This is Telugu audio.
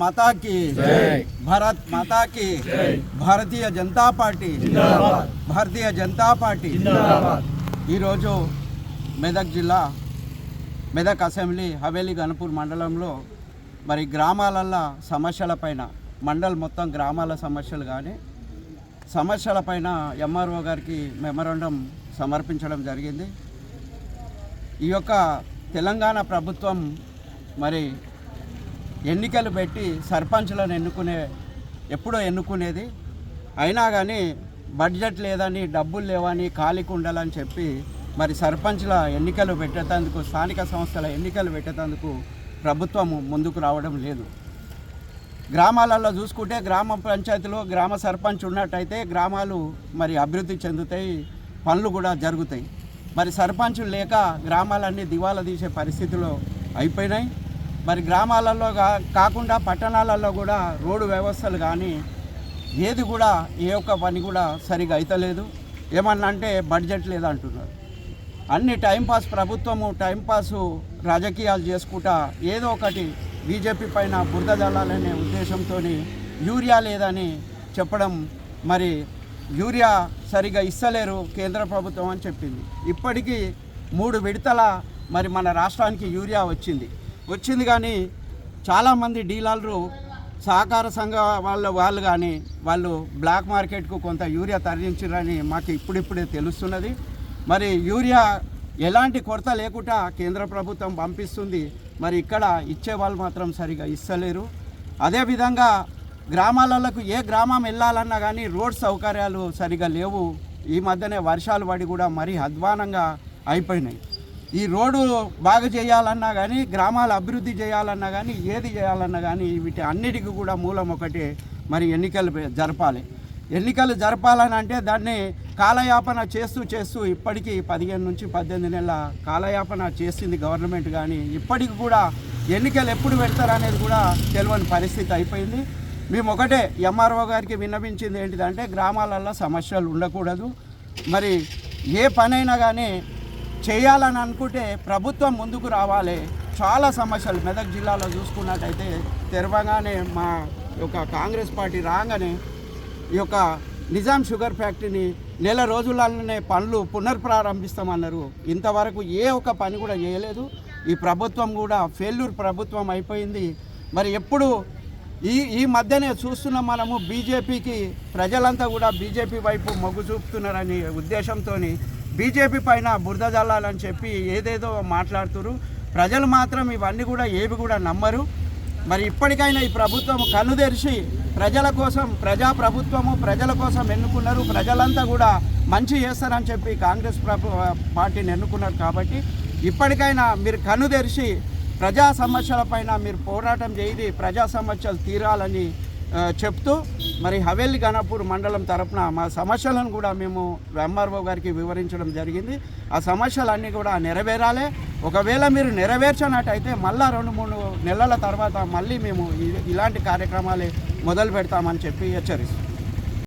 మాతాకి భారత్ మాతాకి భారతీయ జనతా పార్టీ భారతీయ జనతా పార్టీ. ఈరోజు మెదక్ జిల్లా మెదక్ అసెంబ్లీ హవేలీ గణపూర్ మండలంలో మరి గ్రామాలల్లో సమస్యలపైన మండల్ మొత్తం గ్రామాల సమస్యలు కానీ సమస్యలపైన ఎంఆర్ఓ గారికి మెమరాండం సమర్పించడం జరిగింది. ఈ యొక్క తెలంగాణ ప్రభుత్వం మరి ఎన్నికలు పెట్టి సర్పంచ్లను ఎన్నుకునే ఎప్పుడో ఎన్నుకునేది. అయినా కానీ బడ్జెట్ లేదని డబ్బులు లేవని ఖాళీకి ఉండాలని చెప్పి మరి సర్పంచ్ల ఎన్నికలు పెట్టేటందుకు స్థానిక సంస్థల ఎన్నికలు పెట్టేటందుకు ప్రభుత్వం ముందుకు రావడం లేదు. గ్రామాలలో చూసుకుంటే గ్రామ పంచాయతీలో గ్రామ సర్పంచ్ ఉన్నట్టయితే గ్రామాలు మరి అభివృద్ధి చెందుతాయి పనులు కూడా జరుగుతాయి. మరి సర్పంచులు లేక గ్రామాలన్నీ దివాలా తీసే పరిస్థితిలో అయిపోయినాయి. మరి గ్రామాలలో కాకుండా పట్టణాలలో కూడా రోడ్డు వ్యవస్థలు కానీ ఏది కూడా ఏ ఒక్క పని కూడా సరిగా అయితలేదు. ఏమన్నా అంటే బడ్జెట్ లేదంటున్నారు. అన్ని టైంపాస్ ప్రభుత్వము టైంపాసు రాజకీయాలు చేసుకుంటా ఏదో ఒకటి బీజేపీ పైన బురద జల్లాలనే ఉద్దేశంతో యూరియా లేదని చెప్పడం మరి యూరియా సరిగా ఇస్తలేరు కేంద్ర ప్రభుత్వం అని చెప్పింది. ఇప్పటికీ మూడు విడతల మరి మన రాష్ట్రానికి యూరియా వచ్చింది. వచ్చింది కానీ చాలామంది డీలర్లు సహకార సంఘ వాళ్ళ వాళ్ళు కానీ వాళ్ళు బ్లాక్ మార్కెట్కు కొంత యూరియా తరలించారని మాకు ఇప్పుడిప్పుడే తెలుస్తున్నది. మరి యూరియా ఎలాంటి కొరత లేకుండా కేంద్ర ప్రభుత్వం పంపిస్తుంది. మరి ఇక్కడ ఇచ్చే వాళ్ళు మాత్రం సరిగా ఇస్తలేరు. అదేవిధంగా గ్రామాలకు ఏ గ్రామం వెళ్ళాలన్నా కానీ రోడ్ సౌకర్యాలు సరిగా లేవు. ఈ మధ్యనే వర్షాలు పడి కూడా మరీ అధ్వానంగా అయిపోయినాయి. ఈ రోడ్డు బాగు చేయాలన్నా కానీ గ్రామాల అభివృద్ధి చేయాలన్నా కానీ ఏది చేయాలన్నా కానీ వీటి అన్నిటికీ కూడా మూలం ఒకటి మరి ఎన్నికలు జరపాలి. ఎన్నికలు జరపాలని అంటే దాన్ని కాలయాపన చేస్తూ చేస్తూ ఇప్పటికీ పదిహేను నుంచి పద్దెనిమిది నెలల కాలయాపన చేసింది గవర్నమెంట్ కానీ ఇప్పటికి కూడా ఎన్నికలు ఎప్పుడు పెడతారనేది కూడా తెలియని పరిస్థితి అయిపోయింది. మేము ఒకటే ఎంఆర్ఓ గారికి విన్నవించింది ఏంటిదంటే గ్రామాలలో సమస్యలు ఉండకూడదు. మరి ఏ పనైనా కానీ చేయాలని అనుకుంటే ప్రభుత్వం ముందుకు రావాలి. చాలా సమస్యలు. మెదక్ జిల్లాలో చూసుకున్నట్టయితే తెరవగానే మా యొక్క కాంగ్రెస్ పార్టీ రాగానే ఈ యొక్క నిజాం షుగర్ ఫ్యాక్టరీని నెల రోజులలోనే పనులు పునర్ప్రారంభిస్తామన్నారు. ఇంతవరకు ఏ ఒక్క పని కూడా చేయలేదు. ఈ ప్రభుత్వం కూడా ఫెయిల్యూర్ ప్రభుత్వం అయిపోయింది. మరి ఎప్పుడు ఈ ఈ మధ్యనే చూస్తున్నాం మనము బీజేపీకి ప్రజలంతా కూడా బీజేపీ వైపు మొగ్గు చూపుతున్నారని ఉద్దేశంతో బీజేపీ పైన బురద జల్లాలని చెప్పి ఏదేదో మాట్లాడుతురు. ప్రజలు మాత్రం ఇవన్నీ కూడా ఏవి కూడా నమ్మరు. మరి ఇప్పటికైనా ఈ ప్రభుత్వం కన్ను తెరిచి ప్రజల కోసం ప్రజా ప్రభుత్వము ప్రజల కోసం ఎన్నుకున్నారు. ప్రజలంతా కూడా మంచి చేస్తారని చెప్పి కాంగ్రెస్ ప్రభు పార్టీని ఎన్నుకున్నారు కాబట్టి ఇప్పటికైనా మీరు కన్ను తెరిచి ప్రజా సమస్యలపైన మీరు పోరాటం చేయి ప్రజా సమస్యలు తీరాలని చెప్తూ మరి హవేలి గణపూర్ మండలం తరపున మా సమస్యలను కూడా మేము ఎంఆర్ఓ గారికి వివరించడం జరిగింది. ఆ సమస్యలన్నీ కూడా నెరవేరాలి. ఒకవేళ మీరు నెరవేర్చినట్టయితే మళ్ళా రెండు మూడు నెలల తర్వాత మళ్ళీ మేము ఇలాంటి కార్యక్రమాలు మొదలు పెడతామని చెప్పి హెచ్చరిస్తాం